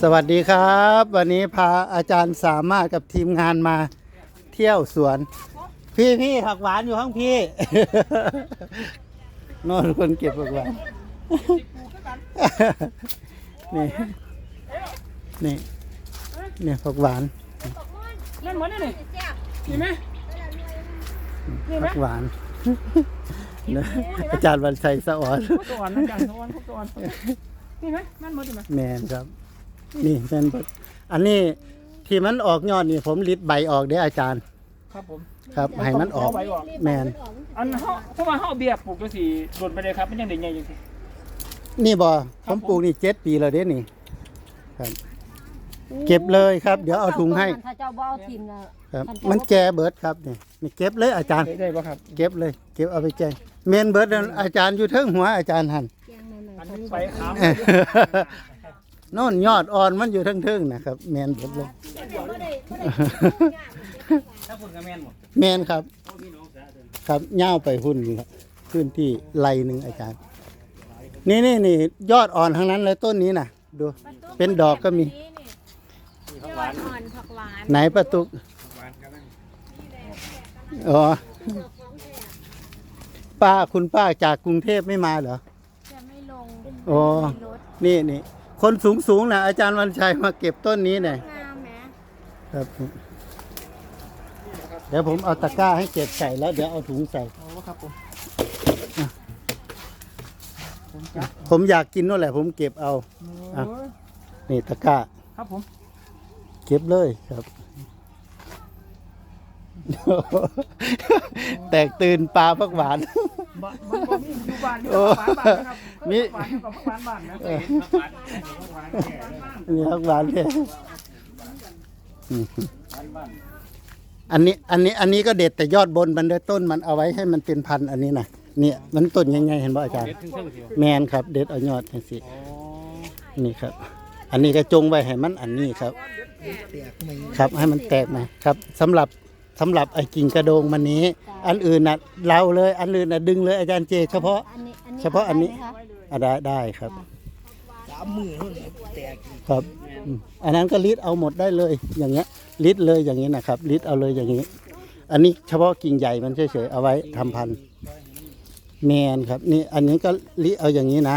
สวัสดีครับ วันนี้พาอาจารย์สามารถกับทีมงานมาเที่ยวสวน พี่พี่ผักหวานอยู่ข้างพี่โนอนคนเก็บผักหวานนี่นี่นี่ผักหวานเล่นเหมือนนี่นี่มีไหมมีไหมผักหวานนะอาจารย์วันชัยสะอ่อนพวกตัวอ่อนนั่นกันตัวอ่อนพวกตัวอ่อนมีไหมมันหมดใช่ไหมแมนครับ นี่แมนเบิดอันนี้ที่มันออกยอดนี่ผมลิดใบออกเด้ออาจารย์ ครับผม ครับให้มันออกเาไว้ออกแมนอันเขาเพราะว่าเขาเอาเบียร์ปลูกก็สีโดนไปเลยครับ มันยังเด็กใหญ่อยู่สิ นี่บอผมปลูกนี่เจ็ดปีแล้วเด้นี่ครับเก็บเลยครับ เดี๋ยวเอาถุงให้ถ้าเจ้าบ่เอาทิมแล้วครับ มันแก่เบิดครับนี่นี่เก็บเลยอาจารย์ ได้ได้ป่ะครับ เก็บเลย เก็บเอาไปแกงเมนเบิดนั่นอาจารย์อยู่เทิงหัวอาจารย์หัน แกงใหม่อันนึงไปขามโน่นยอดอ่อนมันอยู่เทิงๆนะครับ แมนเบิดเลยถ้าคุณกับแม่นหมดแมนครับ ครับย่าวไปหุ่นนี่ครับพื้นที่ไรหนึ่งอาจารย์ นี่นี่นี่ยอดอ่อนทั้งนั้นเลยต้นนี้นะดู เป็นดอกก็มี ยอดอ่อนผักหวานไหนประตุกอ๋อป้าคุณป้าจากกรุงเทพไม่มาเหรอจะไม่ลงอ๋อรถนี่นี่ คนสูงสูงๆนะอาจารย์วันชัยมาเก็บต้นนี้หน่อยงามไหมครับ เดี๋ยวผมเอาตะกร้าให้เก็บใส่แล้ว เดี๋ยวเอาถุงใส่โอ้ครับผมผมอยากกินนู่นแหละ ผมเก็บเอาอะโอ้ยนี่ตะกร้า ครับผม เก็บเลยครับ แตกตื่นปลาพักหวาน บ้านมันบ่มีอยู่บ้านอยู่โอ้บ้านบ้านนะครับมีบ้านอยู่กับบ้านบ้านนะเออนี่พักหวานเลยอืมอันนี้อันนี้อันนี้ก็เด็ดแต่ยอดบนมันด้วยต้นมันเอาไว้ให้มันเป็นพันธุ์อันนี้นะเนี่ยมันต้นยังไงเห็นป่ะอาจารย์ เด็ดถึงเท่าไหร่แมนครับ เด็ดเอายอดจังสินี่ครับ อันนี้ก็จงไว้ให้มันอันนี้ครับ ครับให้มันแตกมาครับสำหรับ สำหรับไอ้กิ่งกระโดงมันนี้อันอื่นน่ะเราเลย อันอื่นน่ะดึงเลยอาจารย์เจ เฉพาะ อันนี้อันนี้เฉพาะอันนี้ ได้ไหมคะอะได้ได้ครับครับอืมอันนั้นก็ลิดเอาหมดได้เลย อย่างเงี้ยลิดเลยอย่างนี้นะครับลิดเอาเลยอย่างนี้ อันนี้เฉพาะกิ่งใหญ่มันเฉยๆเอาไว้ทำพันธุ์แมนครับ นี่อันนี้ก็ลิเอาอย่างนี้นะ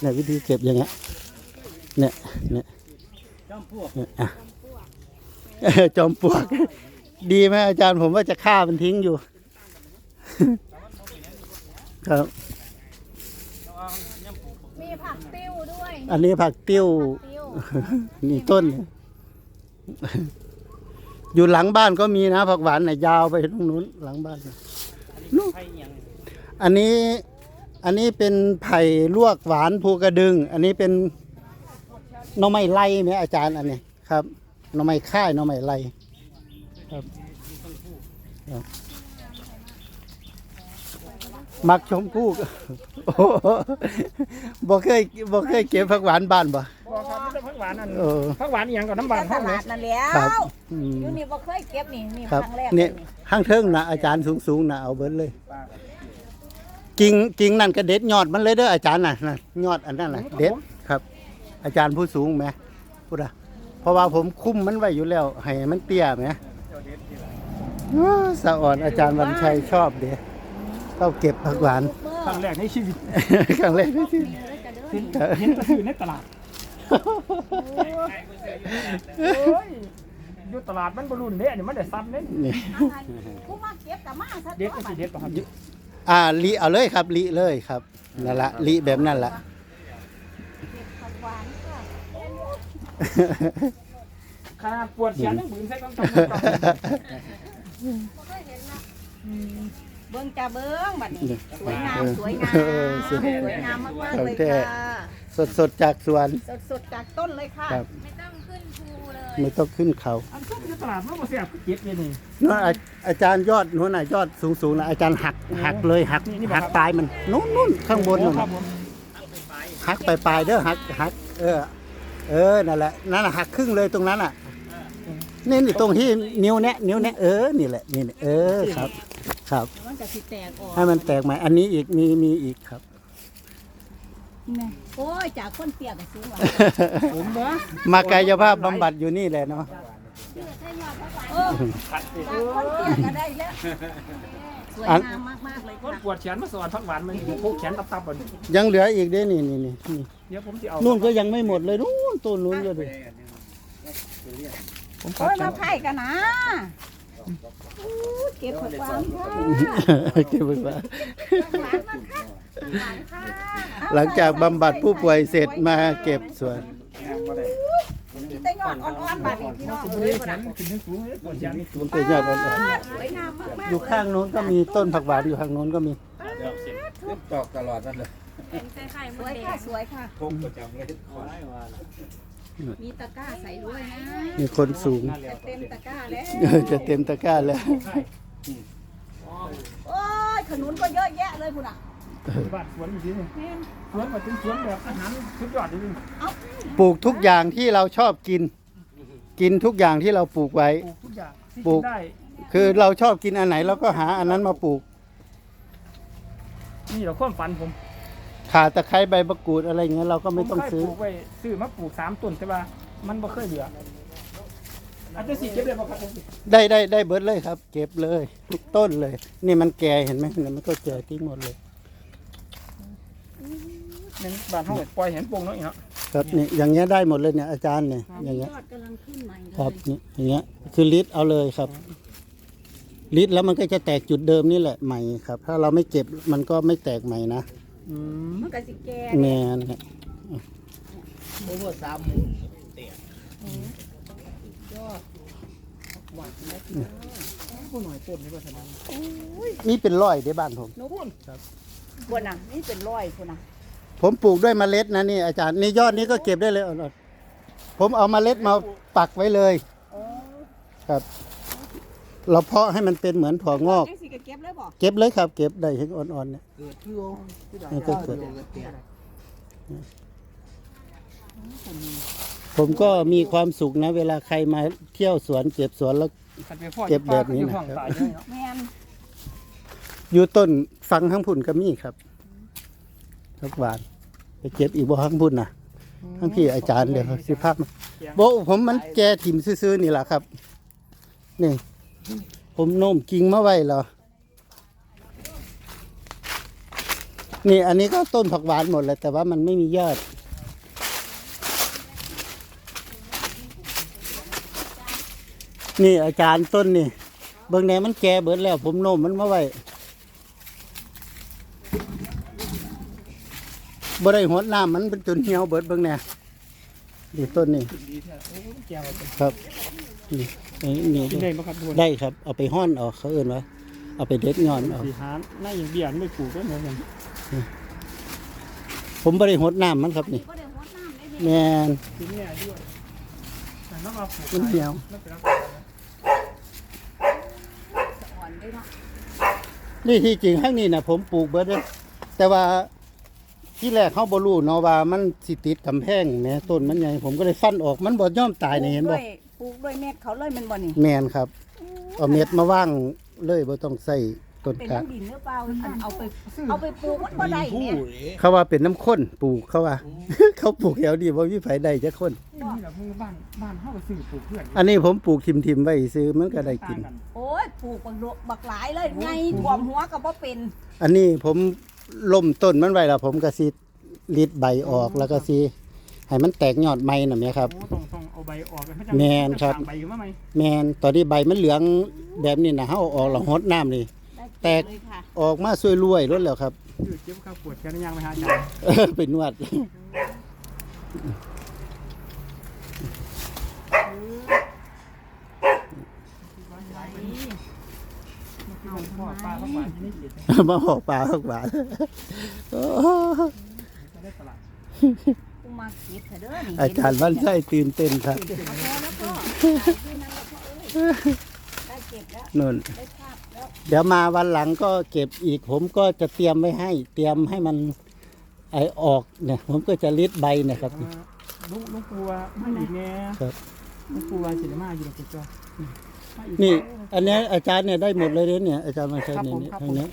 เนี่ยวิธีเก็บอย่างเงี้ยเนี่ยเนี่ยจอมพวกเนี่ยอะ จอมปลวก ดีไหมอาจารย์ผมว่าจะฆ่ามันทิ้งอยู่ ครับ มีผักติ้วด้วยอันนี้ผักติ้วติ้วนี่ต้นอยู่หลังบ้านก็มีนะผักหวานน่ะยาวไปตรงนู้น หลังบ้านน่ะนู่นไผ่ยังอันนี้อันนี้เป็นไผ่ลวกหวานภูกระดึง อันนี้เป็นหน่อไม้ไล่ไหมอาจารย์อันนี้ครับหน่อไม้ค่ายหน่อไม้ไล่ ครับครับมักชมพู่ก็โอ้โหบ่เคยบ่เคยเก็บผักหวานบ้านบ่บอกครับนี่ผักหวานนั่นเออ ผักหวานอหย่างกับน้ำบานตห้องลานะดนั่นแล้วครับอืมอยู่นี่บ่เคยเก็บนี่นี่ครับครั้งแรกเนี่ยลข้างเทิงนะอาจารย์สูงๆนะเอาเบิดเลย กิ่งกิ่งนั่นก็เด็ดยอดมันเลยเด้ออาจารย์น่ะน่ะยอดอันนั้นน่ะเด็ดครับ อาจารย์ผู้สูงไหมพูดอะเพราะว่าผมคุ้มมันไว้อยู่แล้วให้มันเตี้ยไหมว้า สะอ่อนอาจารย์วันชัยชอบเด้ต้องเก็บผักหวาน ครั้งแรกในชีวิตครั้งแรกที่เห็นเห็นก็ซื้อในตลาดโอ้ยอยู่ตลาดมันบรุนเด้อันนี้มันได้ซ้ำเด้นี่กูมาเก็บกับมาซะเด็ดก็สิเด็ดป่ะครับอ่าลิเอาเลยครับลิเลยครับนั่นละลิแบบนั่นละผักหวานค่ะขนาดปวดเสียนยังบืนใส่กางเกง เบิ่งจ้าเบิ่งบัดนี้สวยงามเออสวยงามเออสสวยวยงามมากๆของเลยแท้ค่ะสดสดๆจากสวนสดๆจากต้นเลยค่ะครับไม่ต้องขึ้นภูเลยไม่ต้องขึ้นเขาอันส้มอยู่ตลาดมันบ่เสียบเก็บเลยนี่นู่นอาอาจารย์ยอดนู้นน่ะยอดสูงสูงๆนะอาจารย์หักหักเลยหักหักปลายมันนู้นนู้นข้างบนนู่นครัน่ะบผมหักปลายปลายๆเด้อหักหัก เออ เออนั่นแหละนั่นน่ะหักครึ่งเลยตรงนั้นอะ นี่นี่ตรงที่นิ้วเนี้ยนิ้วเนี้ยเออนี่แหละนี่เออครับ ครับ มันจะสิแตกออกให้มันแตกใหม่อันนี้อีกมีมีอีกครับแม่โอ้ยจากคนเปียกก็สูงกว่าผมบ่มากายภาพบำบัดอยู่นี่แหละเนาะเออจากคนเปียกก็ได้แล้วสวยงามมากๆเลยคนค่ะปวดแขนมาสอนพักหวานมันพกแขนตับๆบ่ยังเหลืออีกเด้นี่นี่นี่นี่เดี๋ยวผมสิเอานู่นก็ยังไม่หมดเลยนู่นต้นนู้นก็ดู ผมปัโอ้ดยแขมานไผ่กันนะอู้เก็บผักหวานค่ะเก็บไว้ว่าหวานมากค่ะหวานค่ะหลังจากบำบัดผู้ป่วยเสร็จมาเก็บสวน มีแต่ยอดอ่อนๆบาดนี้พี่น้องผมเอ้เลยยแขนขึ้นสูงเลยปวดแขนมันเป็นยอดอ่อนสวยงามมากๆอยู่ข้างนู้นก็มีต้นผักหวานอยู่ข้างนู้นก็มี ตอกตลอดนั่นเลยๆสวยค่ะสวยค่ะพกประจำเลย มีตะกร้าใส่ด้วยนะมีคนสูง จะเต็มตะกร้าแล้วเออจะเต็มตะกร้าแล้ว โอ้ยขนุนก็เยอะแยะเลยคุณอะบ้านสวนอยู่ที่นี่สวนก็เป็นสวนแบบอาหารสุดยอดจริงปลูกทุกอย่างที่เราชอบกิน กินทุกอย่างที่เราปลูกไว้ปลูกทุกอย่างที่ปลูกิก นได้คือเราชอบกินอันไหนเราก็หาอันนั้นมาปลูก นี่เราความฝันผม ขาตะไคร้ใบมะกรูดอะไรเงี้ยเราก็ไม่ต้องผเคยซื้อปลูกไว้ซื้อมาปลูกสามต้นแต่ว่ามันบ่เคยเหลืออาจจะสิเก็บได้บ่ครับผมได้ได้ได้เบิร์ดเลยครับ เก็บเลยทุกต้นเลย นี่มันแก่เห็นไหมเนี่ยมันก็แก่ทิ้งหมดเลยนี่บ้านเฮาปล่อยเห็นโป่งเนาะอีเนาะครับนี่อย่างเงี้ยได้หมดเลยเนี่ยอาจารย์เนี่ยอย่างเงี้ยยอดกำลังขึ้นใหม่เลยครับนี่อย่างเงี้ยคือลิตรเอาเลยครับลิตรแล้วมันก็จะแตกจุดเดิมนี่แหละใหม่ครับ ถ้าเราไม่เก็บมันก็ไม่แตกใหม่นะ อืมมันก็สิแก่แน่นะโอ้โหสามหมื่นเตะผู้หน่อยต้นนี่ก็สนานนี่เป็นร้อยในบ้านผมหนูพุ่นบนน่ะนี่เป็นร้อยพุ่นน่ะผมปลูกด้วยเมล็ดนะนี่อาจารย์นี่ยอดนี้ก็เก็บได้เลยอ่อนๆผมเอาเมล็ดมาปักไว้เลยอ๋อครับ เราเพาะให้มันเป็นเหมือนถั่วงอก จังสิก็เก็บเลยบ่เก็บเลยครับ เก็บได้ให้อ่อนๆเนี่ย เกิดที่โอ้มันก็เกิดเตะผมก็มีความสุขนะ เวลาใครมาเที่ยวสวนเก็บสวนแล้วคันไปพ่อเก็บแบบนี้อยู่นะห้องตายอยู่เนาะแม่นอยู่ต้นฟังข้างพุ่นก็มีครับทักหวานไปเก็บอีกบ่ข้างพุ่นนะข้างพี่อาจารย์เดี๋ยวสิภาพมาโบผมมันแกถิ่มซื่อๆนี่แหละครับ นี่ ผมโน้มกิ่งมาไว้เหรอ นี่อันนี้ก็ต้นผักหวานหมดเลย แต่ว่ามันไม่มียอด นี่อาจารย์ต้นนี่ เบิ่งแหนมันแก่เบิดแล้ว ผมโน้มมันมาไว้บ่ได้หดน้ำมันเป็นจนเหี่ยวเบิดเบิ่งแหน่นี่ต้นนี่ครับ นี่นี่นี่กินได้บ่ครับทุกคนได้ครับ เอาไปห้อนเออกเขาเอื่นว่าเอาไปเด็ดงอนเออกสิหาหน้าอย่างเบี้ยนไม่ปลูกได้เหมือนกันผมบ่ได้หดน้ำมันครับนี่บ่ได้หดน้ำได้ดิแม่นกินเนี่ยด้วยแต่น้องเอาปลูกมันเหี่ยวมันเป็นอ่อนได้เนาะนี่ที่จริงข้างนี้นะผมปลูกเบิดเด้อแต่ว่าที่แรกเขาบ่รู้เนาะว่ามันสิติดกำแพงแหมต้นมันใหญ่ผมก็เลยฟันออกมันบ่ยอมตายนี่เห็นบ่ปลูกด้วย ปลูกด้วยเม็ดเขาเลยแมันบ่นี่แมนครับ เอาเม็ดมาว่างเลยบ่ต้องใส่ต้นเป็นกะน้ำดินหรือเปล่าอันเอาไปเอาไปปลูกมันบ่ได้ผู้เนี่ยเลยเขาว่าเป็นน้ำข้นปลูกเขาว่า เขาปลูกแถวนี้บ่มีไผได้จักคนนี่แบบมือบ้านบ้านเฮาก็ซื้อปลูกเพื่อนอันนี้ผมปลูกทิมๆไว้ซื้อมันก็ได้กินต่างโอ้ยปลูกบักโดบักหลายเลยไงท่วมหัวก็บ่เป็นอันนี้ผมล่มต้นมันไว้แล้วผมก็สิรีดใบออกแล้วก็สิให้มันแตกยอดใหม่น่ะแม่ครับ โอ้ต้องต้ องเอาใบออกเลยแม่นครับใบขึ้นมาไหมแมนตอนนี้ใบมันเหลืองแบบนี้นะเฮาเอาออกแล้วหดน้ำนี่ได้แตก เลยค่ะออกมาสวยรวยรถแล้วครับ ยืดเจ็บข้าวปวดแขนย่างไปหาอาจารย์เออไปนวดพ่อป้าเข้ามาที่นี่เกียรติมาหอกปลาหอกปลาโอ้จะได้ตลาด กูมาเก็บเถอะเด้อนี่อาจารย์วันไส้ตื่นเต้นครับเอาพอแล้วก็คืนนั้นแล้วก็เอ้ยได้เก็บแล้วนุ่น ได้ภาพแล้วเดี๋ยวมาวันหลังก็เก็บอีก ผมก็จะเตรียมไว้ให้ เตรียมให้มันไอออกเนี่ย ผมก็จะริดใบเนะครับ ลุงลุงปูว่าไม่อีกแง่ครับ ลุงปูว่าสิมาอยู่กับเจ้านี่ อันเนี้ยอาจารย์เนี่ยได้หมดเลยเนี่ยอาจารย์มาใช้ครับเนี่ยผมเนี่ยครับทาผงมนี้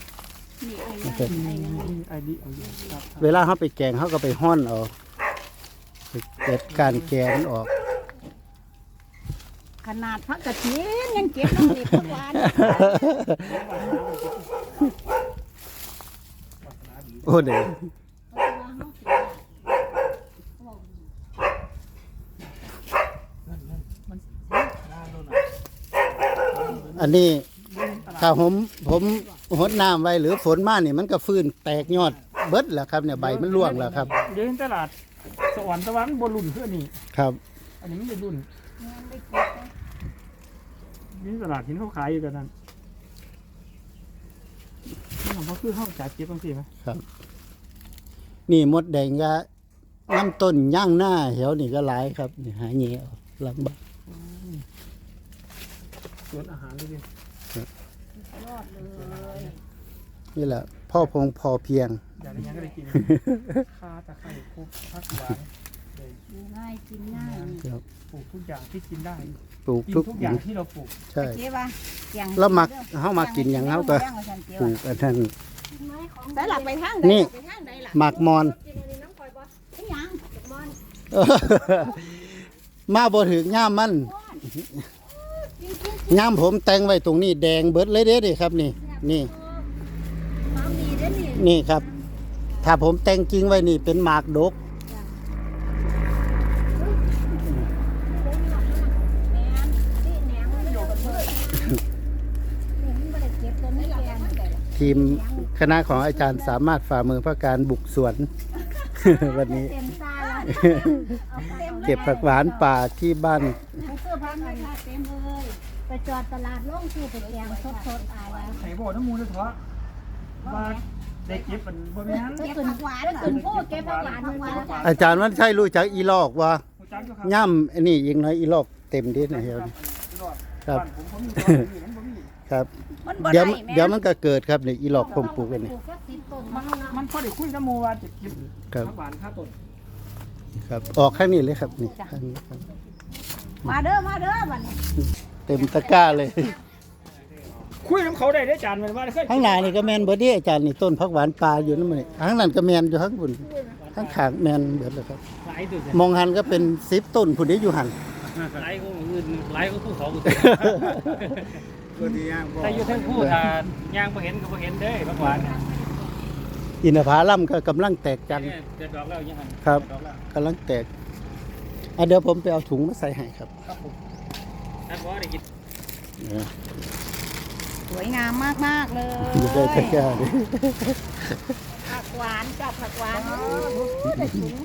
นี่ไอ้นั่นไอ้นั่นไอดีเอาอยู่ครับเวลาเขาไปแกงเขาก็ไปห้อนเอาไปเกิดการแกงมันออกขนาดพักกระเทียนยังเก็บน้ำนี่พักวานโอ้เด้ออันนี้ถ้าผมผม หดน้ำไว้หรือฝนมานี่มันก็ฟื้นแตกยอดเบิดแล้วครับเนี่ยใบมันร่วงแล้วครับ เดี๋ยวเห็นตลาดสวรรค์ตะวันบนรุ่นเพื่อนี่ครับ อันนี้มันเป็นรุ่นนี่ตลาดที่เขาขายอยู่กันนั้นนี่ผมก็คือเขาจ่ายเก็บบางทีไหมนี่มดแดงก็น้ำต้นย่างหน้าแถวนี่ก็หลายครับนี่หาเงี้ยเอาหลังบ้านสวนอาหารด้วยดิ ยอดเลยนี่แหละ พ่อพงพอเพียง อย่างนี้ยังก็ได้กินข้าตะไคร้คุกผักหวานดูง่ายกินง่ายครับปลูกทุกอย่างที่กินได้ปลูกกินทุกทุกอย่างที่เราปลูกใช่เจ๊ว่าเกียงแล้วมักเฮามากินอย่างเฮาก็ปลูกอันนั้นแต่หลักไปทางนี่ไปทางใดล่ะหมักมอนไอ้หยังมอนเออมาบ่ถึงย่ามมัน ย่ามผมแต่งไว้ตรงนี้แดงเบิดเลยเด้ดิครับนี่นี่น้ำดีเด้อนี่นี่ครับ ถ้าผมแต่งจริงไว้นี่เป็นหมากดกแหนมนี่แหนมมันอยู่กับเพื่อนนี่มันบ่ได้เก็บตัวนี้แกงทีมคณะของอาจารย์สามารถฝ่ามือพระการบุกสวน วันนี้เต็มตาแล้วเอาเต็มเลยเก็บผักหวานป่าที่บ้าน ไปซื้อพักเลยค่ะเต็มเลยไปจอดตลาดล่งซื้อไปแกงสดๆตายแล้วไข่บ่อน้ำมูลเลยเถอะว่าได้เก็บเป็นบ่แม่นเก็บผักหวานขึ้นผู้เก็บผักหวานผักหวานจ้ะอาจารย์วันใช่รู้จักอีลอกว่าผู้จ้างอยู่ครับย่ำอันนี้ยิงน้อยอีลอกเต็มดินะเฮียนี่ครับ บ้านผมผมมีตัวนี้มันบ่มีครับ มันบ่เดี๋ยวได้แม่เดี๋ยวมันก็เกิดครับนี่อีลอกผมปลูกไว้นี่ปลูกสักสิบต้นมัมันนมันพอได้คุยน้ำมูว่าจะเก็บครับผักหวานค่าต้นครับ ออกข้างนี้เลยครับนี่ข้างนี้ครับมาเด้อมาเด้อบัดนี้ เต็มตะกร้าเลย คุยน้ำเขาได้ได้จานมันว่าเคยข้างหน้านี่ก็แมนเบิดเด้อาจารย์นี่ต้นผักหวานป่าอยู่นั่นนี่ข้างนั้นก็แมนอยู่ข้างบนข้างขางแมนเบิดเลยครับ หลายตัวมองหันก็เป็นสิบต้นผู้นี้อยู่หันไล่ก็อื่นไล่ก็ภูเขาตัวที่ย่างบ่แต่อยู่ทั้งผู้ถ้าย่างบ่เห็นก็บ่เห็นเด้บางวันเนี่ยอินทผลัมก็กำลังแตกจันทร์เกิดดอกแล้วยังหันครับ ดอกแล้วกำลังแตกอะเดี๋ยวผมไปเอาถุงมาใส่ให้ครับถ้าบ่ได้กินเออ สวยงามมาก ๆ เลยอยู่ได้ตะกร้าดิผักหวานกับผักหวานโอ้โหได้ถุง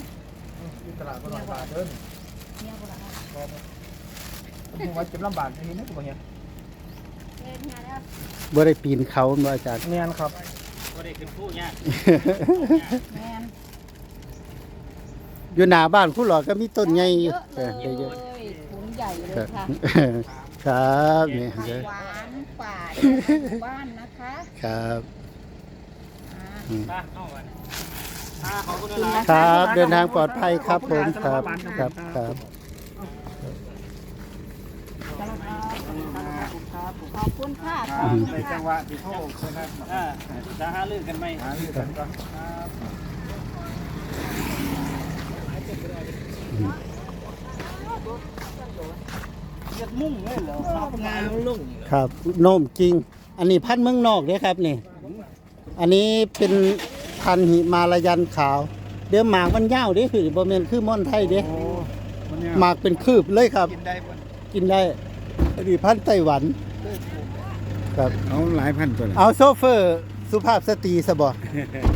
ตลาดก็ลำบากเดินเนี่ยบ่ล่ะผมว่าเก็บลำบากทีนี้นะตัวเนี้ยเอ็นเนี่ยแล้วบ่ได้ปีนเขาบ่อาจารย์แม่นครับบ่ได้ขึ้นผู้ยากแม่นอยู่หน้าบ้านผู้หลอกก็มีต้นใหญ่อเยยู่อะเอเลอยเยอะถุง ใหญ่เลยๆครับค่ะครับนี่ผักเดี๋ยวหวานป่าในหมู่บ้านนะคะครับอ่าอืมตาเข้าวันตาขอบคุณหลายครับเดินทางปลอดภัยครับผมครับครับครับขอบคุณค่ะในจังหวะที่เขาเคยนัดอ่าจะหาลือกันไหมหารือกันก็ เรียกมุ่งเลยเหรองานลุงครับโน้มจริง อันนี้พันธุ์เมืองนอกเด้ครับนี่ อันนี้เป็นพันธุ์หิมาลายันขาว เดี๋ยวหมากมันยาวเด้คือบ่แม่นคือม่อนไทยเด้โอ้มันเนี่ยหมากเป็นคืบเลยครับ กินได้บ่กินได้อันนี้พันธุ์ไต้หวันครับเอาหลายพันตัวน่ะเอาโซเฟอร์สุภาพสตรีซะบ่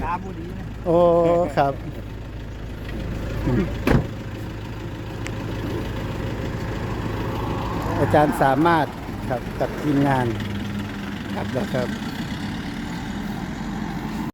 ตาบุดีนะโอ้ครับ อาจารย์สามารถครับกับทีมงานครับแล้วครับ